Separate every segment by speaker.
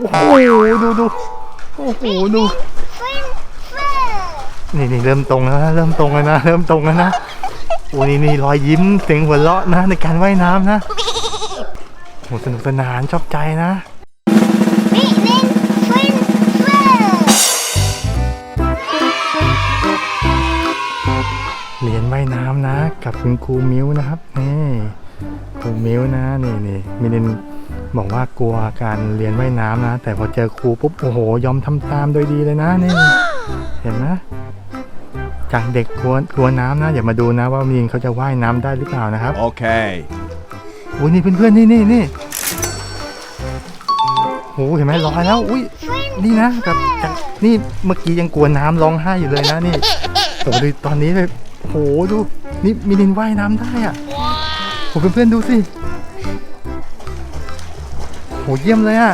Speaker 1: โอ้โหดูดูโอ้โหดูนี่นี่เริ่มตรงแล้วนะเริ่มตรงแล้วนะเริ่มตรงแล้วนะโอ้นี่นี่รอยยิ้มเสียงหัวเราะนะ ในการว่ายน้ำนะโอ้สนุกสนานชอบใจนะเรียนว่ายน้ำนะ กับคุณครูมิ้วนะครับนี่ ครูมิ้วนะนี่นี่มิลินบอกว่ากลัวการเรียนว่ายน้ำนะ แต่พอเจอครูปุ๊บโอ้โหยอมทำตามโดยดีเลยนะนี่ เห็นไหมจากเด็กกลัวกลัวน้ำนะอย่ามาดูนะว่ามิลินเขาจะว่ายน้ำได้หรือเปล่านะครับ
Speaker 2: Okay.
Speaker 1: อุ้ยนี่เพื่อนๆนี่นี่นี่โอ้เห็นไหมลอยแล้วอุ้ยนี่นะกับจากนี่เมื่อกี้ยังกลัวน้ำร้องไห้อยู่เลยนะนี่โอ้ดูตอนนี้เลยโหดูนี่มิลินว่ายน้ำได้อะ โหเพื่อนๆดูสิโหเยี่ยมเลยอะ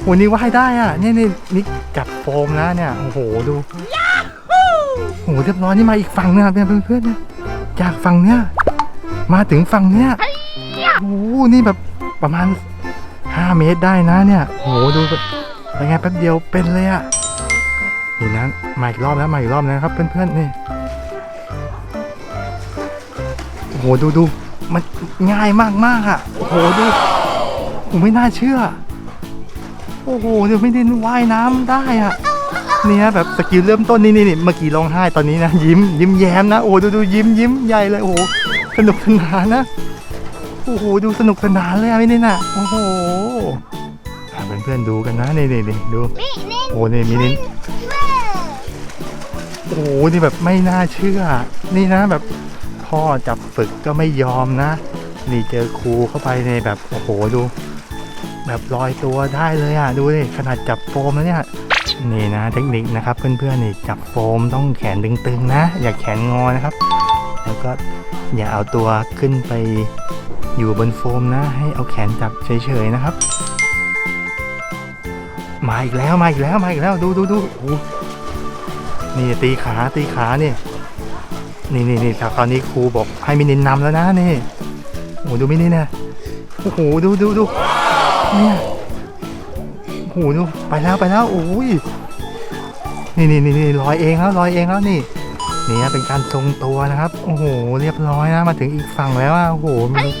Speaker 1: โหนี่ว่ายได้อะนี่นี่นี่จับโฟมนะเนี่ยโอ้โหดูโหเรียบร้อยนี่มาอีกฝั่งนึงอะเพื่อนๆเนี่ยจากฝั่งเนี้ยมาถึงฝั่งเนี้ยโอ้โหนี่แบบประมาณ 5 เมตรได้นะเนี่ยโอ้โหดูแบบเป็นไงแป๊บเดียวเป็นเลยอะนี่นะมาอีกรอบแล้วมาอีกรอบนะครับเพื่อนๆนี่โอ้โหดูดู มันง่ายมากมากๆอะโอ้โหดูผมไม่น่าเชื่อ โอ้โหเดี๋ยวไม่ได้ว่ายน้ำได้อะเนี่ยแบบสกิลเริ่มต้นนี่นี่นี่เมื่อกี้ร้องไห้ตอนนี้นะยิ้ม ยิ้มแย้มนะโอ้ดูดูยิ้มยิ้มใหญ่เลยโอ้โหสนุกสนานนะโอ้โหดูสนุกสนานเลยอะไม่นี่น่ะโอ้โหอะเพื่อนๆดูกันนะนี่นี่นี่ดูโอ้นี่มินินโอ้โหนี่แบบไม่น่าเชื่อ นี่นะแบบ พ่อจับฝึกก็ไม่ยอมนะ นี่เจอครูเข้าไปในแบบโอ้โหดู แบบลอยตัวได้เลยอะ ดูดิขนาดจับโฟมแล้วเนี่ยนี่นะเทคนิคนะครับเพื่อนๆนี่จับโฟมต้องแขนตึงๆนะ อย่าแขนงอนะครับ แล้วก็อย่าเอาตัวขึ้นไปอยู่บนโฟมนะ ให้เอาแขนจับเฉยๆนะครับ มาอีกแล้วมาอีกแล้วมาอีกแล้วดูดูดูนี่ตีขาตีขาเนี่ย นี่นี่นี่คราวนี้ครูบอกให้มินินนำแล้วนะนี่โอ้โหดูมินินนะโอ้โหดูดูดูเนี่ยโอ้โหดูไปแล้วไปแล้วโอ้ยนี่นี่นี่นี่ลอยเองแล้วลอยเองแล้วนี่นี่นะเป็นการทรงตัวนะครับ โอ้โห เรียบร้อยนะ มาถึงอีกฝั่งแล้วอะโอ้โหมันนี่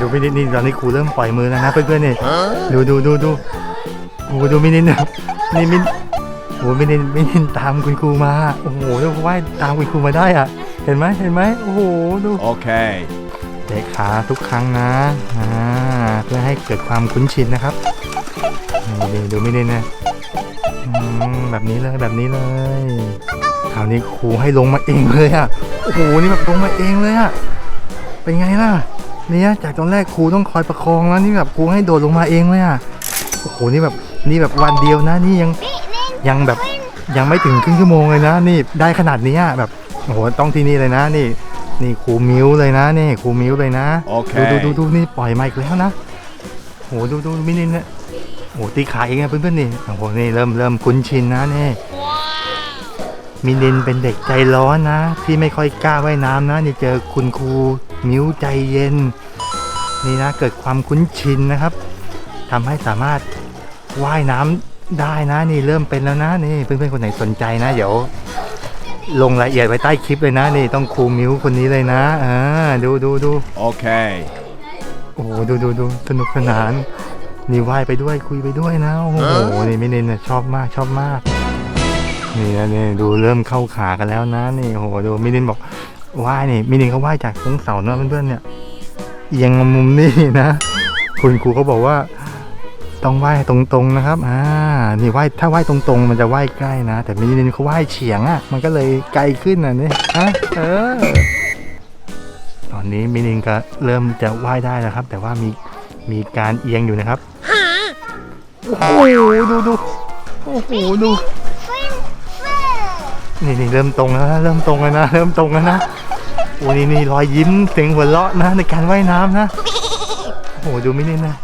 Speaker 1: ดูมินินี่ตอนนี้ครูเริ่มปล่อยมือแล้วนะเพื่อนๆนี่ดูดูดูดู โอ้โหดูมินินะนี่มินโอ้โหมินิมินิตามคุณครูมา โอ้โหเรียกว่าตามคุณครูมาได้อะ เห็นไหมเห็นไหมโอ้โหดู
Speaker 2: Okay.
Speaker 1: เตะขาทุกครั้งนะอ่าเพื่อให้เกิดความคุ้นชินนะครับนี่ดูดูไม่ได้นะอืมแบบนี้เลยแบบนี้เลยคราวนี้ครูให้ลงมาเองเลยอะโอ้โหนี่แบบลงมาเองเลยอะเป็นไงล่ะเนี่ยจากตอนแรกครูต้องคอยประคองแล้วนี่แบบครูให้โดดลงมาเองเลยอะโอ้โหนี่แบบ นี่แบบวันเดียวนะนี่ยังยังแบบยังไม่ถึงครึ่งชั่วโมงเลยนะ นี่ได้ขนาดนี้อะแบบโอ้โหต้องที่นี่เลยนะนี่ นี่ครูมิ้วเลยนะนี่ครูมิ้วเลยนะ
Speaker 2: โอเค
Speaker 1: ดูดูดูดูนี่ปล่อยมาอีกแล้วนะโหดูดูมินินเนี่ยโหตีขาเองนะเพื่อนๆนี่โอ้โหนี่เริ่มเริ่มคุ้นชินนะนี่มินินเป็นเด็กใจร้อนนะ ที่ไม่ค่อยกล้าว่ายน้ำนะ นี่เจอคุณครูมิ้วใจเย็น นี่นะเกิดความคุ้นชินนะครับทำให้สามารถ ว่ายน้ำได้นะนี่เริ่มเป็นแล้วนะนี่เพื่อนๆคนไหนสนใจนะ เดี๋ยว ลงรายละเอียดไว้ใต้คลิปเลยนะ นี่ต้องครูมิ้วคนนี้เลยนะอ่าดูดูดู
Speaker 2: Okay.
Speaker 1: โอ้โหดูดูดูสนุกสนานนี่ว่ายไปด้วยคุยไปด้วยนะโอ้โหนี่ไม่เน้นนะชอบมากชอบมากนี่นะนี่ดูเริ่มเข้าขากันแล้วนะ นี่โอ้โหดูมินินบอกว่ายนี่มินินเขาว่ายจากตรงเสาเนอะเพื่อนๆเนี่ยเอียงมามุมนี่นะ คุณครูเขาบอกว่า ต้องว่ายตรงๆนะครับ อ่า นี่ว่ายถ้าว่ายตรงๆ มันจะว่ายใกล้นะ แต่มินินเขาว่ายเฉียงอะ มันก็เลยไกลขึ้นนะนี่ฮะเออ ตอนนี้มินินก็เริ่มจะว่ายได้แล้วครับ แต่ว่ามีมีการเอียงอยู่นะครับโอ้โหดูดูโอ้โหดูนี่นี่เริ่มตรงแล้วนะเริ่มตรงแล้วนะเริ่มตรงแล้วนะโอ้นี่นี่รอยยิ้มเสียงหัวเราะนะ ในการว่ายน้ำนะโอ้โหดูมินินนะ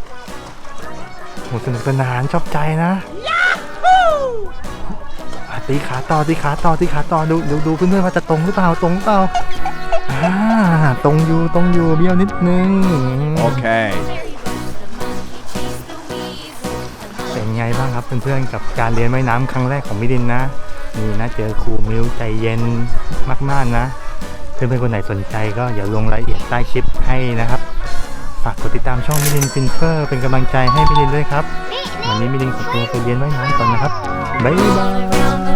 Speaker 1: โอ้โหสนุกสนานชอบใจนะอะตีขาต่อตีขาต่อตีขาต่อดูดูดูเพื่อนๆว่าจะตรงหรือเปล่าตรงหรือเปล่าอ่าตรงอยู่ตรงอยู่เบี้ยวนิดนึง
Speaker 2: Okay.
Speaker 1: เป็นไงบ้างครับเพื่อนๆกับการเรียนว่ายน้ำครั้งแรกของมิดินนะนี่นะเจอครูมิวใจเย็นมากๆนะเพื่อนๆคนไหนสนใจก็อย่าลงรายละเอียดใต้คลิปให้นะครับ ฝากกดติดตามช่องมิดินฟินเฟอร์เป็นกำลังใจให้มิดินด้วยครับ วันนี้มิดินขอตัวไปเรียนว่ายน้ำก่อนนะครับ บ๊ายบาย